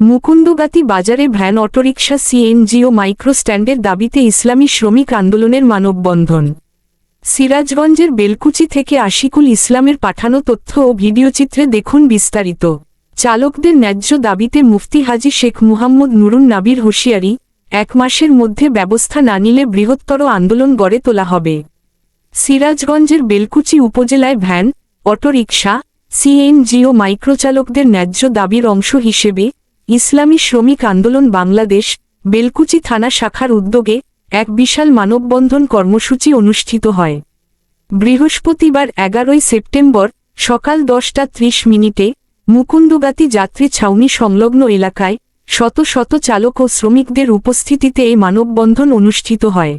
মুকুন্দগাতি বাজারে van auto rickshaw CNG ও micro স্ট্যান্ডের দাবিতে ইসলামী শ্রমিক আন্দোলনের মানববন্ধন। সিরাজগঞ্জের বেলকুচি থেকে আশিকুল ইসলামের পাঠানো তথ্য ও ভিডিওচিত্রে দেখুন বিস্তারিত। চালকদের ন্যায্য দাবিতে মুফতি হাজি শেখ মুহাম্মদ নুরুন নাবির হুঁশিয়ারি, এক মাসের মধ্যে ব্যবস্থা না নিলে বৃহত্তর আন্দোলন গড়ে তোলা হবে। সিরাজগঞ্জের বেলকুচি উপজেলায় ভ্যান, অটোরিকশা, সিএনজি ও মাইক্রোচালকদের ন্যায্য দাবির অংশ হিসেবে ইসলামী শ্রমিক আন্দোলন বাংলাদেশ, বেলকুচি থানা শাখার উদ্যোগে এক বিশাল মানববন্ধন কর্মসূচি অনুষ্ঠিত হয়। বৃহস্পতিবার এগারোই সেপ্টেম্বর সকাল দশটা ত্রিশ মিনিটে মুকুন্দগাতি যাত্রী ছাউনি সংলগ্ন এলাকায় শত শত চালক ও শ্রমিকদের উপস্থিতিতে এই মানববন্ধন অনুষ্ঠিত হয়।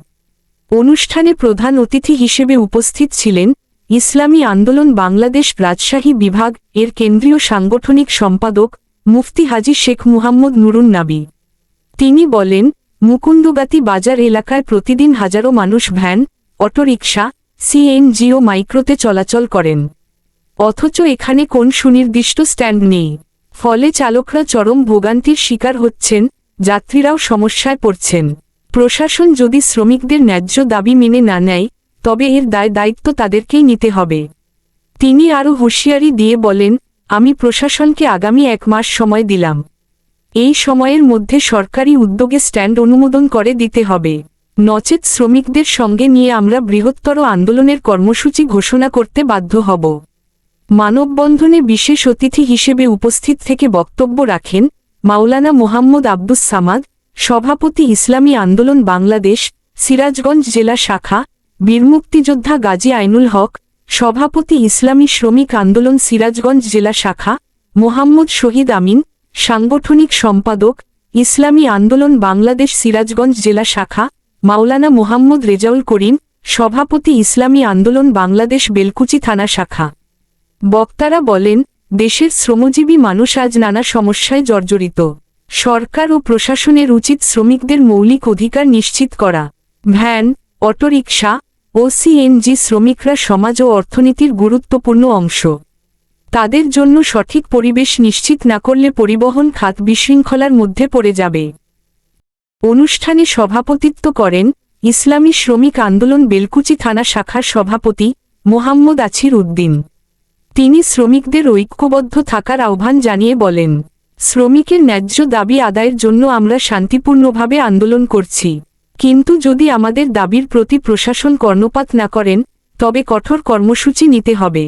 অনুষ্ঠানে প্রধান অতিথি হিসেবে উপস্থিত ছিলেন ইসলামী আন্দোলন বাংলাদেশ রাজশাহী বিভাগ এর কেন্দ্রীয় সাংগঠনিক সম্পাদক মুফতি হাজি শেখ মুহাম্মদ নুরুন নাবি। তিনি বলেন, মুকুন্দগাতি বাজার এলাকায় প্রতিদিন হাজারো মানুষ ভ্যান, অটোরিকশা সিএনজি ও মাইক্রোতে চলাচল করেন। অথচ এখানে কোন সুনির্দিষ্ট স্ট্যান্ড নেই। ফলে চালকরা চরম ভোগান্তির শিকার হচ্ছেন, যাত্রীরাও সমস্যায় পড়ছেন। প্রশাসন যদি শ্রমিকদের ন্যায্য দাবি মেনে না নেয়, তবে এর দায় দায়িত্ব তাদেরকেই নিতে হবে। তিনি আরও হুঁশিয়ারি দিয়ে বলেন আমি প্রশাসনকে আগামী এক মাস সময় দিলাম। এই সময়ের মধ্যে সরকারি উদ্যোগে স্ট্যান্ড অনুমোদন করে দিতে হবে। নচেত শ্রমিকদের সঙ্গে নিয়ে আমরা বৃহত্তর আন্দোলনের কর্মসূচি ঘোষণা করতে বাধ্য হব। মানববন্ধনে বিশেষ অতিথি হিসেবে উপস্থিত থেকে বক্তব্য রাখেন মাওলানা মোহাম্মদ আব্দুস সামাদ, সভাপতি ইসলামী আন্দোলন বাংলাদেশ, সিরাজগঞ্জ জেলা শাখা, বীর মুক্তিযোদ্ধা গাজী আইনুল হক সভাপতি ইসলামী শ্রমিক আন্দোলন সিরাজগঞ্জ জেলা শাখা, মোহাম্মদ শহীদ আমিন, সাংগঠনিক সম্পাদক, ইসলামী আন্দোলন বাংলাদেশ সিরাজগঞ্জ জেলা শাখা, মাওলানা মোহাম্মদ রেজাউল করিম, সভাপতি ইসলামী আন্দোলন বাংলাদেশ বেলকুচি থানা শাখা। বক্তারা বলেন, দেশের শ্রমজীবী মানুষ আজ নানা সমস্যায় জর্জরিত। সরকার ও প্রশাসনের উচিত শ্রমিকদের মৌলিক অধিকার নিশ্চিত করা। ভ্যান, অটোরিকশা ও সিএনজি শ্রমিকরা সমাজ ও অর্থনীতির গুরুত্বপূর্ণ অংশ। তাদের জন্য সঠিক পরিবেশ নিশ্চিত না করলে পরিবহন খাত বিশৃঙ্খলার মধ্যে পড়ে যাবে। অনুষ্ঠানে সভাপতিত্ব করেন ইসলামী শ্রমিক আন্দোলন বেলকুচি থানা শাখার সভাপতি মোহাম্মদ আছির উদ্দিন। তিনি শ্রমিকদের ঐক্যবদ্ধ থাকার আহ্বান জানিয়ে বলেন, শ্রমিকের ন্যায্য দাবি আদায়ের জন্য আমরা শান্তিপূর্ণভাবে আন্দোলন করছি। কিন্তু যদি আমাদের দাবির প্রতি প্রশাসন কর্ণপাত না করেন, তবে কঠোর কর্মসূচি নিতে হবে।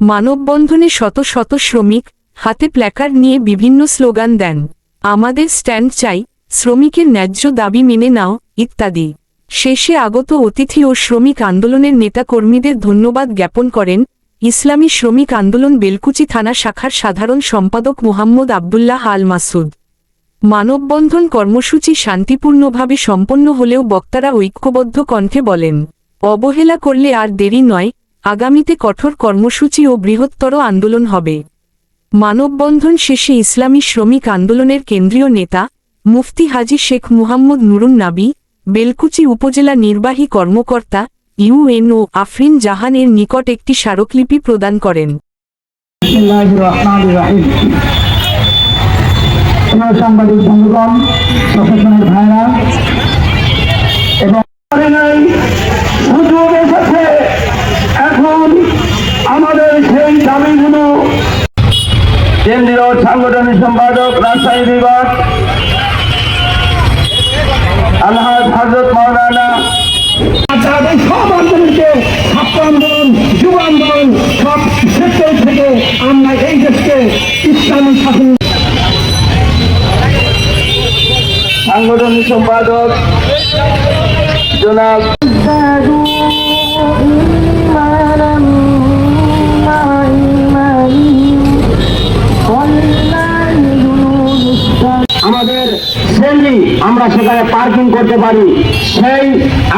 মানববন্ধনে শত শত শ্রমিক হাতে প্ল্যাকার্ড নিয়ে বিভিন্ন স্লোগান দেন। আমাদের স্ট্যান্ড চাই, শ্রমিকের ন্যায্য দাবি মেনে নাও, ইত্যাদি। শেষে আগত অতিথি ও শ্রমিক আন্দোলনের নেতাকর্মীদের ধন্যবাদ জ্ঞাপন করেন ইসলামী শ্রমিক আন্দোলন বেলকুচি থানা শাখার সাধারণ সম্পাদক মোহাম্মদ আবদুল্লাহ আল মাসুদ। মানববন্ধন কর্মসূচি শান্তিপূর্ণভাবে সম্পন্ন হলেও বক্তারা ঐক্যবদ্ধ কণ্ঠে বলেন, অবহেলা করলে আর দেরি নয়, আগামীতে কঠোর কর্মসূচি ও বৃহত্তর আন্দোলন হবে। মানববন্ধন শেষে ইসলামী শ্রমিক আন্দোলনের কেন্দ্রীয় নেতা, মুফতি হাজি শেখ মুহাম্মদ নুরুন নাবি, বেলকুচি উপজেলা নির্বাহী কর্মকর্তা ইউএনও আফরিন জাহানের নিকট একটি স্মারকলিপি প্রদান করেন। সাংবাদিক বন্ধুগণ, প্রশাসনের ভাইরা, এবং এখন আমাদের সেই দাবিগুলো। কেন্দ্রীয় সাংগঠনিক সম্পাদক, রাজশাহী বিভাগ, আলহাজ হজরত মৌলানা তাদের সব আন্দোলনকে ছাত্র আন্দোলন যুব আন্দোলন, সব সেক্টর থেকে আমরা এই দেশকে ইসলামী শাসন সাংগঠনিক সম্পাদক আমাদের সেমনি আমরা সেখানে পার্কিং করতে পারি। সেই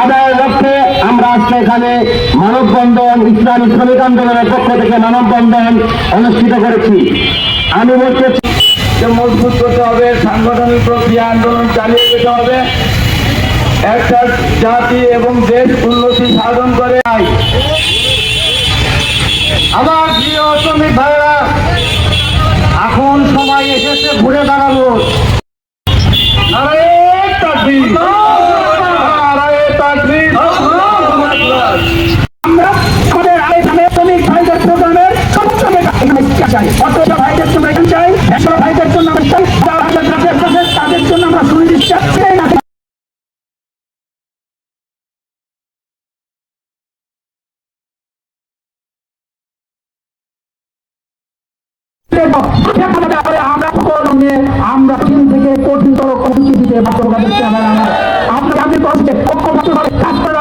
আদায়ের লক্ষ্যে আমরা আজকে এখানে মানববন্ধন, ইসলামী শ্রমিক আন্দোলনের পক্ষ থেকে মানববন্ধন অনুষ্ঠিত করেছি। আমি বলতে মজবুত করতে হবে, সাংগঠনিক প্রক্রিয়া আন্দোলন চালিয়ে যেতে হবে। একটা জাতি এবং দেশ উন্নতি সাধন করে আমরা সকল নিয়ে আমরা চীন থেকে কঠিনতর কর্মসূচি দিতে বাধ্য আমরা আপনাকে আমি পক্ষপাতভাবে কাজ করে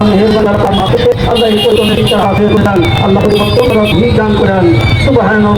আল্লাহ দান করেন। সুবহানাল্লাহ